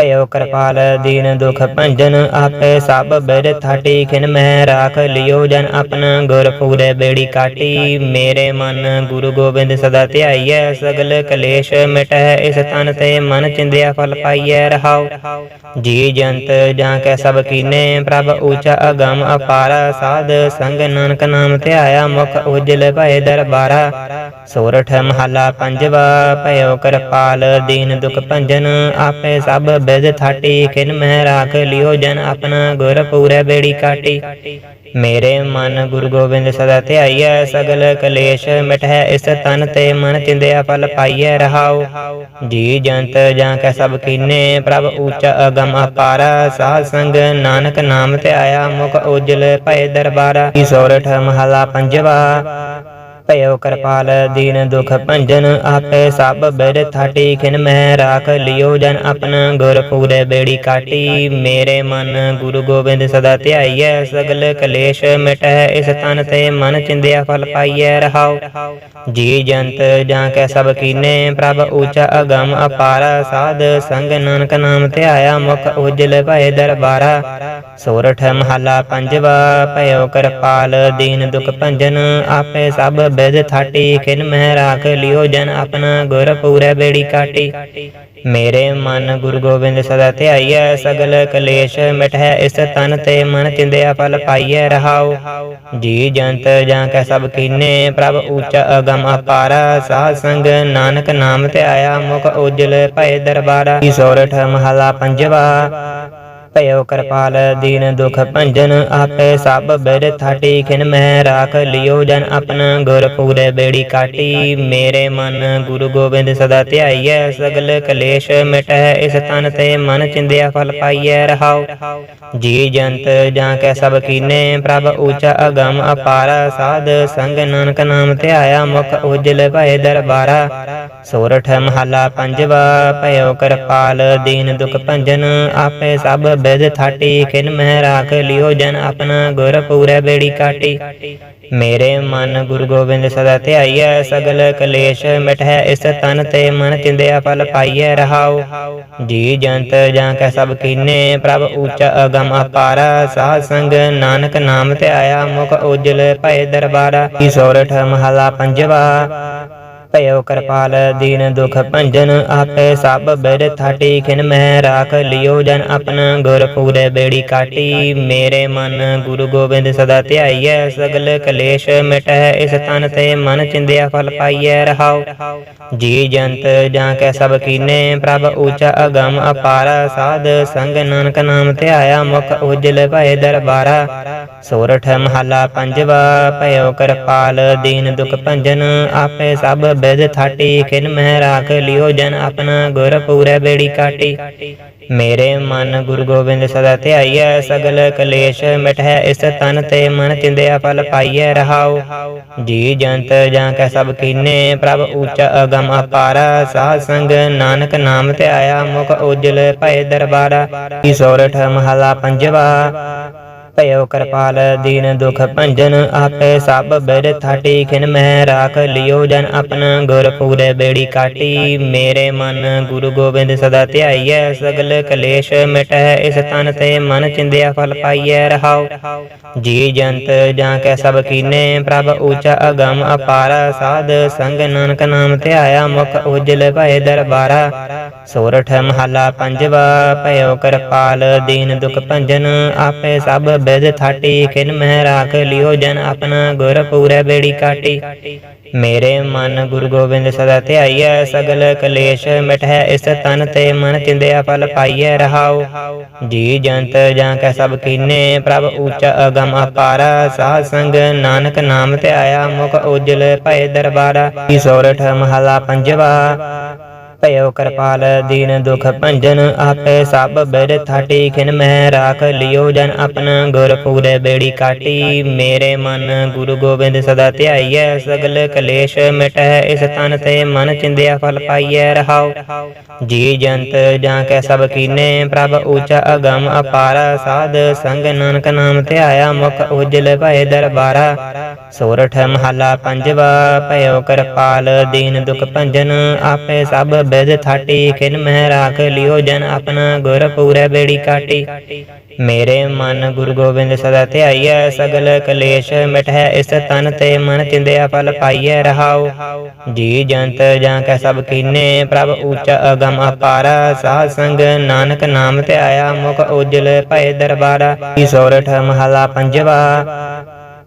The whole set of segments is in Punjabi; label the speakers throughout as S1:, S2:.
S1: ਭਇਓ ਕਿਰਪਾਲ ਦੀਨ ਦੁਖ ਭੰਜਨ ਆਪੇ ਸਭ ਬਿਰਥਾ ਟੀਖਿਨ ਮੈਂ ਰਾਖ ਲਿਓ ਜਨ ਆਪਨ, ਗੁਰ ਪੂਰੇ ਬੇੜੀ ਕਾਟੀ। ਮੇਰੇ ਮਨ ਗੁਰੂ ਗੋਬਿੰਦ ਸਦਾ ਧਿਆਈਐ, ਸਗਲ ਕਲੇਸ਼ ਮਿਟੈ ਇਸ ਤਨ ਤੇ ਮਨ ਚਿੰਦਿਆ ਫਲ ਪਾਈਐ, ਰਹਾਉ। ਜੀ ਜੰਤ ਜਾਂ ਕੈ ਸਭ ਕੀਨੇ, ਪ੍ਰਭ ਊਚਾ ਅਗਮ ਅਪਾਰ। ਸਾਧ ਸੰਗ ਨਾਨਕ ਨਾਮ ਧਿਆਇਆ, ਮੁਖ ਉਜਲ ਭਏ ਦਰਬਾਰਾ। ਸੋਰਠ ਮਹਲਾ ਪੰਜਵਾ ਭਇਓ ਕਿਰਪਾਲ ਦੀਨ ਦੁਖ ਭੰਜਨ, ਆਪੇ ਸਭ ਬਿਦ ਥਾਟੀ ਕਿਨ ਮਹਿ ਰਾਖ ਲਿਓ ਜਨ ਆਪਣਾ ਗੁਰ ਪੂਰੇ ਬੇੜੀ ਕਾਟੀ। ਮੇਰੇ ਮਨ ਗੁਰੂ ਗੋਬਿੰਦ ਸਦਾ ਧਿਆਈਐ, ਸਗਲ ਕਲੇਸ਼ ਮਿਟੈ ਇਸ ਤਨ ਤੇ ਮਨ ਚਿੰਦਿਆ ਫਲ ਪਾਈਐ, ਰਹਾਉ। ਜੀ ਜੰਤ ਜਾਂ ਕੈ ਸਭ ਕੀਨੇ, ਪ੍ਰਭ ਊਚਾ ਅਗਮ ਅਪਾਰ। ਸਾਧ ਸੰਗ ਨਾਨਕ ਨਾਮ ਧਿਆਇਆ, ਮੁਖ ਉਜਲ ਭਏ ਦਰਬਾਰਾ। ਸੋਰਠ ਮਹਲਾ ਪੰਜਵਾ। ਭਇਓ ਕਿਰਪਾਲ ਦੀਨ ਦੁਖ ਭੰਜਨ ਆਪੇ ਸਭ ਬਿਰਥਾ ਟੀਖਿਨ ਮਹਿ ਰਾਖ ਲਿਓ ਜਨ ਆਪਨ ਗੁਰ ਪੂਰੇ ਬੇੜੀ ਕਾਟੀ ਮੇਰੇ ਮਨ ਗੁਰੂ ਗੋਬਿੰਦ ਸਦਾ ਧਿਆਈਐ ਸਗਲ ਕਲੇਸ਼ ਮਿਟੈ ਇਸ ਤਨ ਤੇ ਮਨ ਚਿੰਦਿਆ ਫਲ ਪਾਈਐ ਰਹਾਉ ਜੀ ਜੰਤ ਜਾਂ ਕੈ ਸਭ ਕੀਨੇ ਪ੍ਰਭ ਊਚਾ ਅਗਮ ਅਪਾਰ ਸਾਧ ਸੰਗ ਨਾਨਕ ਨਾਮ ਧਿਆਇਆ ਮੁਖ ਉਜਲ ਭਏ ਦਰਬਾਰਾ। ਸੋਰਠ ਮਹਲਾ ਪੰਜਵਾ ਭਇਓ ਕਿਰਪਾਲ ਦੀਨ ਦੁਖ ਭੰਜਨ ਆਪੇ ਸਭ ਬਿਦ ਥਾਟੀ, ਖਿਨ ਮਹਿ ਰਾਖ ਲਿਓ ਜਨ ਆਪਣਾ ਗੁਰ ਪੂਰੇ ਬੇੜੀ ਕਾਟੀ। ਮੇਰੇ ਮਨ ਗੁਰੂ ਗੋਬਿੰਦ ਸਦਾ ਧਿਆਈਐ, ਸਗਲ ਕਲੇਸ਼ ਮਿਟੈ ਇਸ ਤਨ ਤੇ ਮਨ ਚਿੰਦਿਆ ਫਲ ਪਾਈਐ ਰਹਾਉ। ਜੀ ਜੰਤ ਜਾਂ ਕੈ ਸਭ ਕੀਨੇ, ਪ੍ਰਭ ਊਚਾ ਅਗਮ ਅਪਾਰ। ਸਾਧ ਸੰਗ ਨਾਨਕ ਨਾਮ ਧਿਆਇਆ, ਮੁਖ ਉਜਲ ਭਏ ਦਰਬਾਰਾ। ਸੋਰਠ ਮਹਲਾ ਪੰਜਵਾ। ਭਇਓ ਕਿਰਪਾਲ, ਦੀਨ ਦੁਖ ਭੰਜਨ ਆਪੇ ਸਭ ਬਿਰਥਾ ਟੀਖਿਨ ਮਹਿ ਰਾਖ ਲਿਓ ਜਨ ਆਪਨ ਗੁਰ ਪੂਰੇ ਬੇੜੀ ਕਾਟੀ। ਮੇਰੇ ਮਨ ਗੁਰੂ ਗੋਬਿੰਦ ਸਦਾ ਧਿਆਈਐ, ਸਗਲ ਕਲੇਸ਼ ਮਿਟੈ, ਇਸ ਤਨ ਤੇ ਮਨ ਚਿੰਦਿਆ ਫਲ ਪਾਈਐ ਰਹਾਉ ਜੀ ਜੰਤ ਜਾਂ ਕੈ ਸਭ ਕੀਨੇ, ਪ੍ਰਭ ਊਚਾ ਅਗਮ ਅਪਾਰ। ਸਾਧ ਸੰਗ ਨਾਨਕ ਨਾਮ ਧਿਆਇਆ, ਮੁਖ ਉਜਲ ਭਏ ਦਰਬਾਰਾ। ਸੋਰਠ ਮਹਲਾ ਪੰਜਵਾ, ਭਇਓ ਕਿਰਪਾਲ, ਦੀਨ ਦੁਖ ਭੰਜਨ ਆਪੇ ਸਭ ਬਿਦ ਥਾਟੀ ਖਿਨ ਮਹਿ ਰਾਖ ਲਿਓ ਜਨ ਆਪਣਾ ਗੁਰ ਪੂਰੇ ਬੇੜੀ ਕਾਟੀ। ਮੇਰੇ ਮਨ ਗੁਰੂ ਗੋਬਿੰਦ ਸਦਾ ਧਿਆਈਐ, ਸਗਲ ਕਲੇਸ਼ ਮਿਟੈ ਇਸ ਤਨ ਤੇ ਮਨ ਚਿੰਦਿਆ ਫਲ ਪਾਈਐ, ਰਹਾਉ। ਜੀ ਜੰਤ ਜਾਂ ਕੈ ਸਭ ਕੀਨੇ, ਪ੍ਰਭ ਉੱਚਾ ਅਗਮ ਅਪਾਰ। ਸਾਧ ਸੰਗ ਨਾਨਕ ਨਾਮ ਧਿਆਇਆ, ਮੁਖ ਉਜਲ ਭਏ ਦਰਬਾਰਾ। ਸੋਰਠ ਮਹਲਾ ਪੰਜਵਾ। ਭਇਓ ਕਿਰਪਾਲ, ਦੀਨ ਦੁਖ ਭੰਜਨ ਆਪੇ ਸਭ ਬਿਰਥਾ ਟੀਖਿਨ ਮਹਿ ਰਾਖ ਲਿਓ ਜਨ ਆਪਣਾ ਗੁਰ ਪੂਰੇ ਬੇੜੀ ਕਾਟੀ। ਮੇਰੇ ਮਨ ਗੁਰੂ ਗੋਬਿੰਦ ਸਦਾ ਧਿਆਈਐ, ਸਗਲ ਕਲੇਸ਼ ਮਿਟੈ ਇਸ ਤਨ ਤੇ ਮਨ ਚਿੰਦਿਆ ਫਲ ਪਾਈਐ ਰਹਾਉ ਜੀ ਜੰਤ ਜਾਂ ਕੈ ਸਭ ਕੀਨੇ, ਪ੍ਰਭ ਊਚਾ ਅਗਮ ਅਪਾਰ। ਸਾਧ ਸੰਗ ਨਾਨਕ ਨਾਮ ਧਿਆਇਆ, ਮੁਖ ਉਜਲ ਭਏ ਦਰਬਾਰਾ। ਸੋਰਠ ਮਹਲਾ ਪੰਜਵਾ, ਭਇਓ ਕਿਰਪਾਲ, ਦੀਨ ਦੁਖ ਭੰਜਨ, ਆਪੇ ਸਭ ਬਿਦ ਥਾਟੀ, ਖਿਨ ਮਹਿ ਰਾਖ ਲਿਓ ਜਨ ਆਪਣਾ ਗੁਰ ਪੂਰੇ ਬੇੜੀ ਕਾਟੀ। ਮੇਰੇ ਮਨ ਗੁਰੂ ਗੋਬਿੰਦ ਸਦਾ ਧਿਆਈਐ, ਸਗਲ ਕਲੇਸ਼ ਮਿਟੈ ਇਸ ਤਨ ਤੇ ਮਨ ਚਿੰਦਿਆ ਫਲ ਪਾਈਐ, ਰਹਾਉ। ਜੀ ਜੰਤ ਜਾਂ ਕੈ ਸਭ ਕੀਨੇ, ਪ੍ਰਭ ਊਚਾ ਅਗਮ ਅਪਾਰ, ਸਾਧ ਸੰਗ ਨਾਨਕ ਨਾਮ ਧਿਆਇਆ, ਮੁਖ ਉਜਲ ਭਏ ਦਰਬਾਰਾ। ਸੋਰਠ ਮਹਲਾ ਪੰਜਵਾ ਭਇਓ ਕਿਰਪਾਲ, ਦੀਨ ਦੁਖ ਭੰਜਨ ਆਪੇ ਸਭ ਥਾਟੀ। ਖਿਨ ਮਹਿ ਰਾਖ ਲਿਓ ਜਨ ਆਪਣਾ ਗੁਰ ਪੂਰੇ ਬੇੜੀ ਕਾਟੀ। ਮੇਰੇ ਮਨ ਗੁਰੂ ਗੋਬਿੰਦ ਸਦਾ ਧਿਆਈਐ, ਸਗਲ ਕਲੇਸ਼ ਮਿਟੈ ਇਸ ਤਨ ਤੇ ਮਨ ਚਿੰਦਿਆ ਫਲ ਪਾਈਐ, ਰਹਾਉ। ਜੀ ਜੰਤ ਜਾਂ ਕੈ ਸਭ ਕੀਨੇ, ਪ੍ਰਭ ਊਚਾ ਅਗਮ ਅਪਾਰ। ਸਾਧ ਸੰਗ ਨਾਨਕ ਨਾਮ ਧਿਆਇਆ, ਮੁਖ ਉਜਲ ਭਏ ਦਰਬਾਰਾ। ਸੋਰਠ ਮਹਲਾ ਪੰਜਵਾ, ਭਇਓ ਕਿਰਪਾਲ, ਦੀਨ ਦੁਖ ਭੰਜਨ, ਆਪੇ ਸਭ ਬਿਦ ਥਾਟੀ ਖਿਨ ਮਹਿ ਰਾਖ ਲਿਓ ਜਨ ਆਪਣਾ ਗੁਰ ਪੂਰੇ ਬੇੜੀ ਕਾਟੀ। ਮੇਰੇ ਮਨ ਗੁਰੂ ਗੋਬਿੰਦ ਸਦਾ ਧਿਆਈਐ, ਸਗਲ ਕਲੇਸ਼ ਮਿਟੈ ਇਸ ਤਨ ਤੇ ਮਨ ਚਿੰਦਿਆ ਫਲ ਪਾਈਐ, ਰਹਾਉ। ਜੀ ਜੰਤ ਜਾਂ ਕੈ ਸਭ ਕੀਨੇ, ਪ੍ਰਭ ਊਚਾ ਅਗਮ ਅਪਾਰ। ਸਾਧ ਸੰਗ ਨਾਨਕ ਨਾਮ ਧਿਆਇਆ, ਮੁਖ ਉਜਲ ਭਏ ਦਰਬਾਰਾ। ਸੋਰਠ ਮਹਲਾ ਪੰਜਵਾ। ਭਇਓ ਕਿਰਪਾਲ, ਦੀਨ ਦੁਖ ਭੰਜਨ ਆਪੇ ਸਭ ਬਿਰ ਥਾਟੀ, ਖਿਨ ਮਹਿ ਰਾਖ ਲਿਓ ਜਨ ਆਪਨ, ਗੁਰ ਪੂਰੇ ਬੇੜੀ ਕਾਟੀ। ਮੇਰੇ ਮਨ ਗੁਰੂ ਗੋਬਿੰਦ ਸਦਾ ਧਿਆਈਐ, ਸਗਲ ਕਲੇਸ਼ ਮਿਟੈ ਇਸ ਤਨ ਤੇ ਮਨ ਚਿੰਦਿਆ ਫਲ ਪਾਈਐ ਰਹਾਉ ਜੀ ਜੰਤ ਜਾਂ ਕੈ ਸਭ ਕੀਨੇ, ਪ੍ਰਭ ਊਚਾ ਅਗਮ ਅਪਾਰ। ਸਾਧ ਸੰਗ ਨਾਨਕ ਨਾਮ ਧਿਆਇਆ, ਮੁਖ ਉਜਲ ਭਏ ਦਰਬਾਰਾ। ਸੋਰਠ ਮਹਲਾ ਪੰਜਵਾ, ਭਇਓ ਕਿਰਪਾਲ, ਦੀਨ ਦੁਖ ਭੰਜਨ, ਆਪੇ ਸਭ ਬਿਦ ਥਾਟੀ, ਖਿਨ ਮਹਿ ਰਾਖ ਲਿਓ ਜਨ ਆਪਣਾ, ਗੁਰ ਪੂਰੇ ਬੇੜੀ ਕਾਟੀ। ਮੇਰੇ ਮਨ ਗੁਰੂ ਗੋਬਿੰਦ ਸਦਾ ਧਿਆਈਐ, ਸਗਲ ਕਲੇਸ਼ ਮਿਟੈ ਇਸ ਤਨ ਤੇ ਮਨ ਚਿੰਦਿਆ ਫਲ ਪਾਈਐ, ਰਹਾਉ। ਜੀ ਜੰਤ ਜਾਂ ਕੈ ਸਭ ਕੀਨੇ, ਪ੍ਰਭ ਊਚਾ ਅਗਮ ਅਪਾਰ। ਸਾਧ ਸੰਗ ਨਾਨਕ ਨਾਮ ਧਿਆਇਆ, ਮੁਖ ਉਜਲ ਭਏ ਦਰਬਾਰਾ। ਈ ਸੋਰਠ ਮਹਲਾ ਪੰਜਵਾ।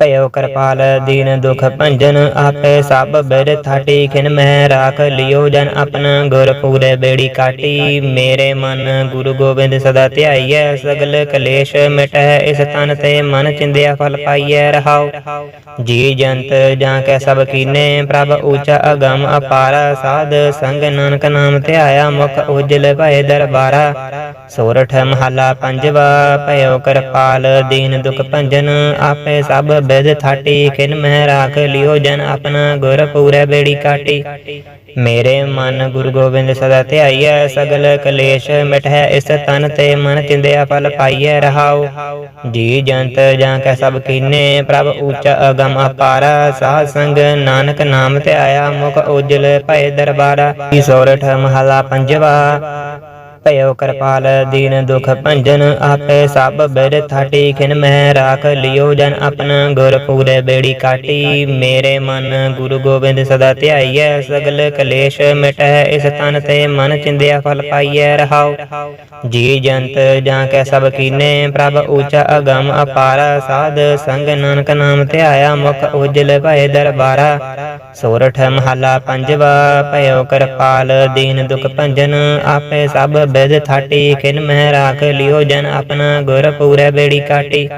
S1: ਭਇਓ ਕਿਰਪਾਲ, ਦੀਨ ਦੁਖ ਭੰਜਨ ਆਪੇ ਸਭ ਬਿਰ ਥਾਟੀ, ਖਿਨ ਮਹਿ ਰਾਖ ਲਿਓ ਜਨ ਆਪਨ, ਗੁਰ ਪੂਰੇ ਬੇੜੀ ਕਾਟੀ। ਮੇਰੇ ਮਨ ਗੁਰੂ ਗੋਬਿੰਦ ਸਦਾ ਧਿਆਈਐ, ਸਗਲ ਕਲੇਸ਼ ਮਿਟੈ ਇਸ ਤਨ ਤੇ ਮਨ ਚਿੰਦਿਆ ਫਲ ਪਾਈਐ, ਰਹਾਉ। ਜੀ ਜੰਤ ਜਾਂ ਕੈ ਸਭ ਕੀਨੇ, ਪ੍ਰਭ ਊਚਾ ਅਗਮ ਅਪਾਰ। ਸਾਧ ਸੰਗ ਨਾਨਕ ਨਾਮ ਧਿਆਇਆ, ਮੁਖ ਉਜਲ ਭਏ ਦਰਬਾਰਾ। ਸੋਰਠ ਮਹਲਾ ਪੰਜਵਾ, ਭਇਓ ਕਿਰਪਾਲ, ਦੀਨ ਦੁਖ ਭੰਜਨ, ਆਪੇ ਸਭ ਬਿਦ ਥਾਟੀ, ਖਿਨ ਮਹਿ ਰਾਖ ਲਿਓ ਜਨ ਆਪਣਾ ਗੁਰ ਪੂਰੇ ਬੇੜੀ ਕਾਟੀ। ਮੇਰੇ ਮਨ ਗੁਰੂ ਗੋਬਿੰਦ ਸਦਾ ਧਿਆਈਐ, ਸਗਲ ਕਲੇਸ਼ ਮਿਟੈ ਇਸ ਤਨ ਤੇ ਮਨ ਚਿੰਦਿਆ ਫਲ ਪਾਈਐ, ਰਹਾਉ। ਜੀ ਜੰਤ ਜਾਂ ਕੈ ਸਭ ਕੀਨੇ, ਪ੍ਰਭ ਊਚਾ ਅਗਮ ਅਪਾਰ। ਸਾਧ ਸੰਗ ਨਾਨਕ ਨਾਮ ਧਿਆਇਆ, ਮੁਖ ਉਜਲ ਭਏ ਦਰਬਾਰਾ। ਈ ਸੋਰਠ ਮਹਲਾ ਪੰਜਵਾ। ਭਇਓ ਕਿਰਪਾਲ, ਦੀਨ ਦੁਖ ਭੰਜਨ, ਆਪੇ ਸਭ ਬਿਰ ਥਾਟੀ ਖਿਨ ਮਹਿ ਰਾਖ ਲਿਓ ਜਨ ਆਪਨ ਗੁਰ ਪੂਰੇ ਬੇੜੀ ਕਾਟੀ। ਮੇਰੇ ਮਨ ਗੁਰੂ ਗੋਬਿੰਦ ਸਦਾ ਧਿਆਈਐ, ਸਗਲ ਕਲੇਸ਼ ਮਿਟੈ, ਇਸ ਤਨ ਤੇ ਮਨ ਚਿੰਦਿਆ ਫਲ ਪਾਈਐ ਰਹਾਉ ਜੀ ਜੰਤ ਜਾਂ ਕੈ ਸਭ ਕੀਨੇ, ਪ੍ਰਭ ਊਚਾ ਅਗਮ ਅਪਾਰ। ਸਾਧ ਸੰਗ ਨਾਨਕ ਨਾਮ ਧਿਆਇਆ, ਮੁਖ ਉਜਲ ਭਏ ਦਰਬਾਰਾ। ਸੋਰਠ ਮਹਲਾ ਪੰਜਵਾ, ਭਇਓ ਕਿਰਪਾਲ, ਦੀਨ ਦੁਖ ਭੰਜਨ, ਆਪੇ ਸਭ ਬਿਦ ਥਾਟੀ ਖਿਨ ਮਹਿ ਰਾਖ ਲਿਓ ਜਨ ਆਪਣਾ ਗੁਰ ਪੂਰੇ ਬੇੜੀ ਕਾਟੀ।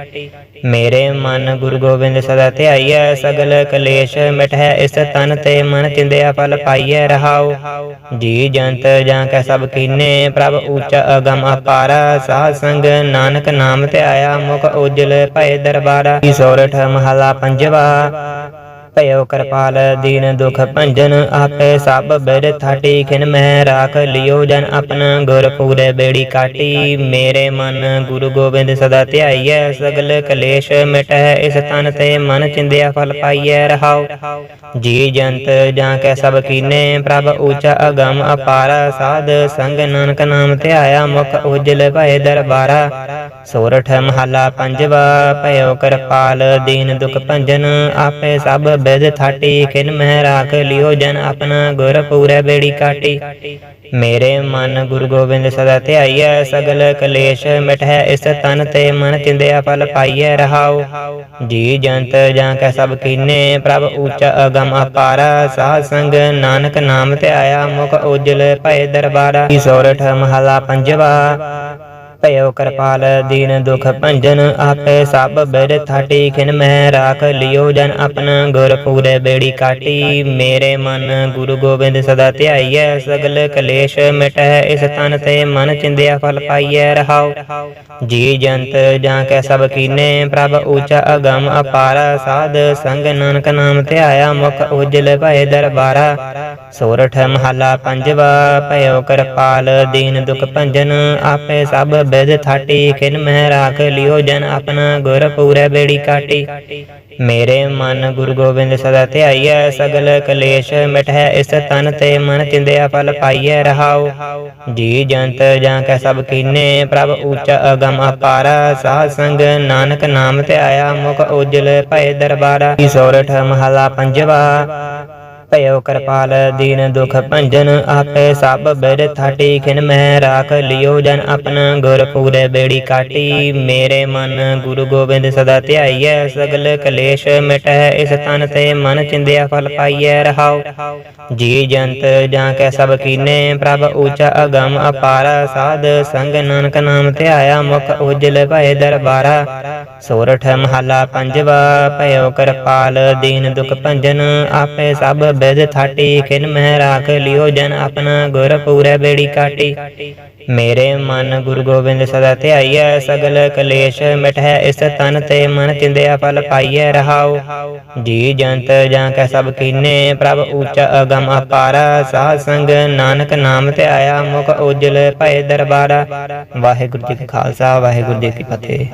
S1: ਮੇਰੇ ਮਨ ਗੁਰੂ ਗੋਬਿੰਦ ਸਦਾ ਧਿਆਈਐ, ਸਗਲ ਕਲੇਸ਼ ਮਿਟੈ ਇਸ ਤਨ ਤੇ ਮਨ ਚਿੰਦਿਆ ਫਲ ਪਾਈਐ, ਰਹਾਉ। ਜੀ ਜੰਤ ਜਾਂ ਕੈ ਸਭ ਕੀਨੇ, ਪ੍ਰਭ ਊਚਾ ਅਗਮ ਅਪਾਰ। ਸਾਧ ਸੰਗ ਨਾਨਕ ਨਾਮ ਧਿਆਇਆ, ਮੁਖ ਉਜਲ ਭਏ ਦਰਬਾਰਾ। ਸੋਰਠ ਮਹਲਾ ਪੰਜਵਾ। ਭਇਓ ਕਿਰਪਾਲ, ਦੀਨ ਦੁਖ ਭੰਜਨ ਆਪੇ ਸਭ ਬਿਰ ਥਾਟੀ ਖਿਨ ਮਹਿ ਰਾਖ ਲਿਓ ਜਨ ਆਪਨ, ਗੁਰ ਪੂਰੇ ਬੇੜੀ ਕਾਟੀ। ਮੇਰੇ ਮਨ ਗੁਰੂ ਗੋਬਿੰਦ ਸਦਾ ਧਿਆਈਐ, ਸਗਲ ਕਲੇਸ਼ ਮਿਟੈ ਇਸ ਤਨ ਤੇ ਮਨ ਚਿੰਦਿਆ ਫਲ ਪਾਈਐ ਰਹਾਉ ਜੀ ਜੰਤ ਜਾਂ ਕੈ ਸਭ ਕੀਨੇ, ਪ੍ਰਭ ਊਚਾ ਅਗਮ ਅਪਾਰ। ਸਾਧ ਸੰਗ ਨਾਨਕ ਨਾਮ ਧਿਆਇਆ, ਮੁਖ ਉਜਲ ਭਏ ਦਰਬਾਰਾ। ਸੋਰਠ ਮਹਲਾ ਪੰਜਵਾ, ਭਇਓ ਕਿਰਪਾਲ, ਦੀਨ ਦੁਖ ਭੰਜਨ, ਆਪੇ ਸਭ ਬਿਦ ਥਾਟੀ, ਖਿਨ ਮਹਿ ਰਾਖ ਲਿਓ ਜਨ ਆਪਣਾ, ਗੁਰ ਪੂਰੇ ਬੇੜੀ ਕਾਟੀ। ਮੇਰੇ ਮਨ ਗੁਰੂ ਗੋਬਿੰਦ ਸਦਾ ਧਿਆਈਐ, ਸਗਲ ਕਲੇਸ਼ ਮਿਟੈ ਇਸ ਤਨ ਤੇ ਮਨ ਚਿੰਦਿਆ ਫਲ ਪਾਈਐ, ਰਹਾਉ। ਜੀ ਜੰਤ ਜਾਂ ਕੈ ਸਭ ਕੀਨੇ, ਪ੍ਰਭ ਊਚਾ ਅਗਮ ਅਪਾਰ, ਸਾਧ ਸੰਗ ਨਾਨਕ ਨਾਮ ਧਿਆਇਆ, ਮੁਖ ਉਜਲ ਭਏ ਦਰਬਾਰਾ। ਈ ਸੋਰਠ ਮਹਲਾ ਪੰਜਵਾ ਭਇਓ ਕਿਰਪਾਲ, ਦੀਨ ਦੁਖ ਭੰਜਨ ਆਪੇ ਸਭ ਬਿਰ ਥਾਟੀ, ਖਿਨ ਮਹਿ ਰਾਖ ਲਿਓ ਜਨ ਆਪਣਾ ਗੁਰ ਪੂਰੇ ਬੇੜੀ ਕਾਟੀ। ਮੇਰੇ ਮਨ ਗੁਰੂ ਗੋਬਿੰਦ ਸਦਾ ਧਿਆਈਐ, ਸਗਲ ਕਲੇਸ਼ ਮਿਟੈ ਇਸ ਤਨ ਤੇ ਮਨ ਚਿੰਦਿਆ ਫਲ ਪਾਈਐ ਰਹਾਉ ਜੀ ਜੰਤ ਜਾਂ ਕੈ ਸਭ ਕੀਨੇ, ਪ੍ਰਭ ਊਚਾ ਅਗਮ ਅਪਾਰ, ਸਾਧ ਸੰਗ ਨਾਨਕ ਨਾਮ ਧਿਆਇਆ, ਮੁਖ ਉਜਲ ਭਏ ਦਰਬਾਰਾ। ਸੋਰਠ ਮਹਲਾ ਪੰਜਵਾ, ਭਇਓ ਕਿਰਪਾਲ, ਦੀਨ ਦੁਖ ਭੰਜਨ, ਆਪੇ ਸਭ ਬਿਦ ਥਾਟੀ, ਖਿਨ ਮਹਿ ਰਾਖ ਲਿਓ ਜਨ ਆਪਣਾ ਗੁਰ ਪੂਰੇ ਬੇੜੀ ਕਾਟੀ। ਮੇਰੇ ਮਨ ਗੁਰੂ ਗੋਬਿੰਦ ਸਦਾ ਧਿਆਈਐ, ਸਗਲ ਕਲੇਸ਼ ਮਿਟੈ ਇਸ ਤਨ ਤੇ ਮਨ ਚਿੰਦਿਆ ਫਲ ਪਾਈਐ ਰਹਾਉ। ਜੀ ਜੰਤ ਜਾਂ ਕੈ ਸਭ ਕੀਨੇ, ਪ੍ਰਭ ਊਚਾ ਅਗਮ ਅਪਾਰ। ਸਾਧ ਸੰਗ ਨਾਨਕ ਨਾਮ ਧਿਆਇਆ, ਮੁਖ ਉਜਲ ਭਏ ਦਰਬਾਰਾ। ਸੋਰਠ ਮਹਲਾ ਪੰਜਵਾ। ਭਇਓ ਕਿਰਪਾਲ, ਦੀਨ ਦੁਖ ਭੰਜਨ ਆਪੇ ਸਭ ਬਿਰ ਥਾਟੀ, ਖਿਨ ਮਹਿ ਰਾਖ ਲਿਓ ਜਨ ਆਪਣਾ ਗੁਰ ਪੂਰੇ ਬੇੜੀ ਕਾਟੀ। ਮੇਰੇ ਮਨ ਗੁਰੂ ਗੋਬਿੰਦ ਸਦਾ ਧਿਆਈਐ, ਸਗਲ ਕਲੇਸ਼ ਮਿਟੈ ਇਸ ਤਨ ਤੇ ਮਨ ਚਿੰਦਿਆ ਫਲ ਪਾਈਐ ਰਹਾਉ ਜੀ ਜੰਤ, ਜਾਂ ਕੈ ਸਭ ਕੀਨੇ, ਪ੍ਰਭ ਊਚਾ ਅਗਮ ਅਪਾਰ। ਸਾਧ ਸੰਗ ਨਾਨਕ ਨਾਮ ਧਿਆਇਆ, ਮੁਖ ਉਜਲ ਭਏ ਦਰਬਾਰਾ। ਸੋਰਠ ਮਹਲਾ ਪੰਜਵਾ, ਭਇਓ ਕਿਰਪਾਲ, ਦੀਨ ਦੁਖ ਭੰਜਨ, ਆਪੇ ਸਭ ਬਿਦ ਥਾਟੀ, ਖਿਨ ਮਹਿ ਰਾਖ ਲਿਓ ਜਨ ਆਪਣਾ ਗੁਰ ਪੂਰੇ ਬੇੜੀ ਕਾਟੀ। ਮੇਰੇ ਮਨ ਗੁਰੂ ਗੋਬਿੰਦ ਸਦਾ ਧਿਆਈਐ, ਸਗਲ ਕਲੇਸ਼ ਮਿਟੈ ਇਸ ਤਨ ਤੇ ਮਨ ਚਿੰਦਿਆ ਫਲ ਪਾਈਐ, ਰਹਾਉ। ਜੀ ਜੰਤ ਜਾਂ ਕੈ ਸਭ ਕੀਨੇ, ਪ੍ਰਭ ਊਚਾ ਅਗਮ ਅਪਾਰ। ਸਾਧ ਸੰਗ ਨਾਨਕ ਨਾਮ ਧਿਆਇਆ ਮੁਖ ਉਜਲ ਭਏ ਦਰਬਾਰਾ। ਵਾਹਿਗੁਰੂ ਜੀ ਕਾ ਖਾਲਸਾ, ਵਾਹਿਗੁਰੂ ਜੀ ਕੀ ਫਤਿਹ।